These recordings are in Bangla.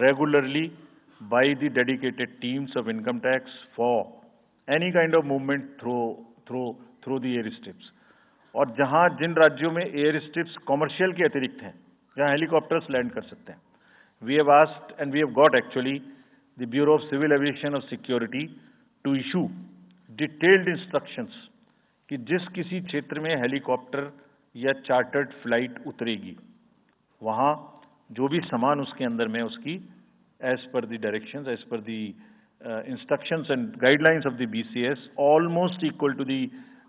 regularly by the dedicated teams of income tax for any kind of movement through through through the airstrips. और जहाँ जिन राज्यों में एयर स्ट्रिप्स कॉमर्शियल के अतिरिक्त हैं, जहाँ हेलीकॉप्टर्स लैंड कर सकते हैं we have asked and we have got actually the bureau of civil aviation of security to issue detailed instructions कि जिस किसी क्षेत्र में हेलीकॉप्टर या चार्टर्ड फ़्लाइट उतरेगी, वहाँ जो भी सामान उसके अंदर में उसकी as per the directions as per the instructions and guidelines of the BCS almost equal to the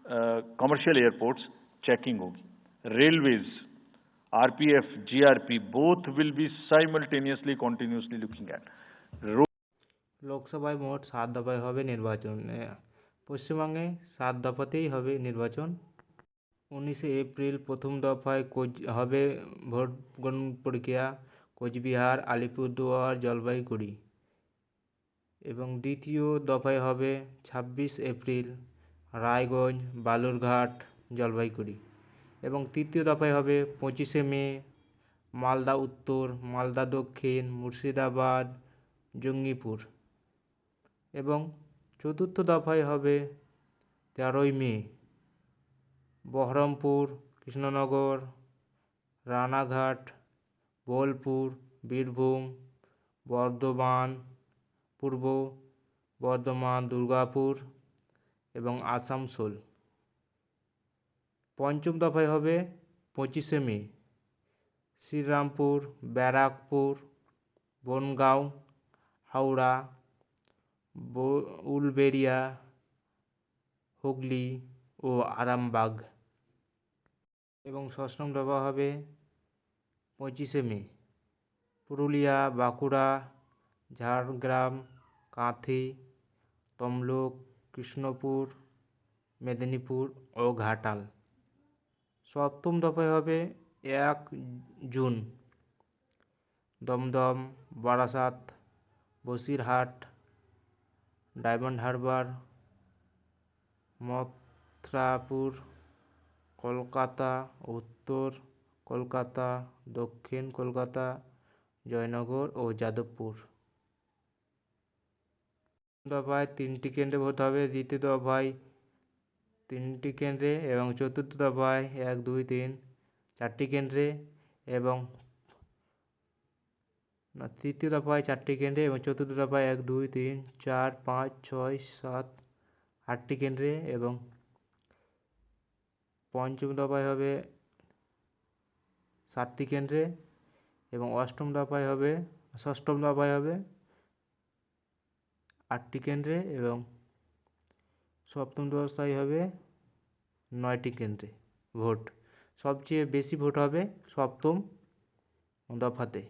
uh, commercial airports checking होगी railways RPF GRP both will be simultaneously continuously looking at road লোকসভায় মোট সাত দফায় হবে নির্বাচন এ, পশ্চিমবঙ্গে সাত দফাতেই হবে নির্বাচন উনিশে এপ্রিল প্রথম দফায় কোচ হবে ভোট গ্রহণ প্রক্রিয়া কোচবিহার, আলিপুরদুয়ার, জলপাইগুড়ি এবং দ্বিতীয় দফায় হবে ছাব্বিশ এপ্রিল রায়গঞ্জ, বালুরঘাট, জলপাইগুড়ি এবং তৃতীয় দফায় হবে পঁচিশে মে মালদা উত্তর, মালদা দক্ষিণ, মুর্শিদাবাদ, জঙ্গিপুর এবং চতুর্থ দফায় হবে তেরোই মে বহরমপুর, কৃষ্ণনগর, রানাঘাট, বোলপুর, বীরভূম, বর্ধমান, পূর্ব বর্ধমান, দুর্গাপুর এবং আসানসোল পঞ্চম দফায় হবে পঁচিশে মে। শ্রীরামপুর, ব্যারাকপুর, বনগাঁও, হাওড়া উলবেড়িয়া, হুগলি ও আরামবাগ। এবং ষষ্ঠম দফা হবে পঁচিশে মে। পুরুলিয়া, বাঁকুড়া, ঝাড়গ্রাম, কাঁথি, তমলুক, কৃষ্ণপুর, মেদিনীপুর ও ঘাটাল। সপ্তম দফায় হবে এক June. Dumdum, Barasat, Basirhat, Diamond Harbour, Mathurapur Kolkata, উত্তর কলকাতা, দক্ষিণ কলকাতা, জয়নগর ও যাদবপুর। দফায় তিনটি কেন্দ্রে ভোট হবে। দ্বিতীয় দফায় তিনটি কেন্দ্রে এবং চতুর্থ দফায় এক, দুই, তিন, চারটি কেন্দ্রে এবং না তৃতীয় দফায় চারটি কেন্দ্রে এবং চতুর্থ দফায় এক, দুই, তিন, চার, পাঁচ, ছয়, সাত, আটটি কেন্দ্রে এবং পঞ্চম দফায় হবে সাতটি কেন্দ্রে এবং অষ্টম দফায় হবে, ষষ্ঠম দফায় হবে আটটি কেন্দ্রে এবং সপ্তম দফায় হবে নয়টি কেন্দ্রে ভোট। সবচেয়ে বেশি ভোট হবে সপ্তম দফাতে।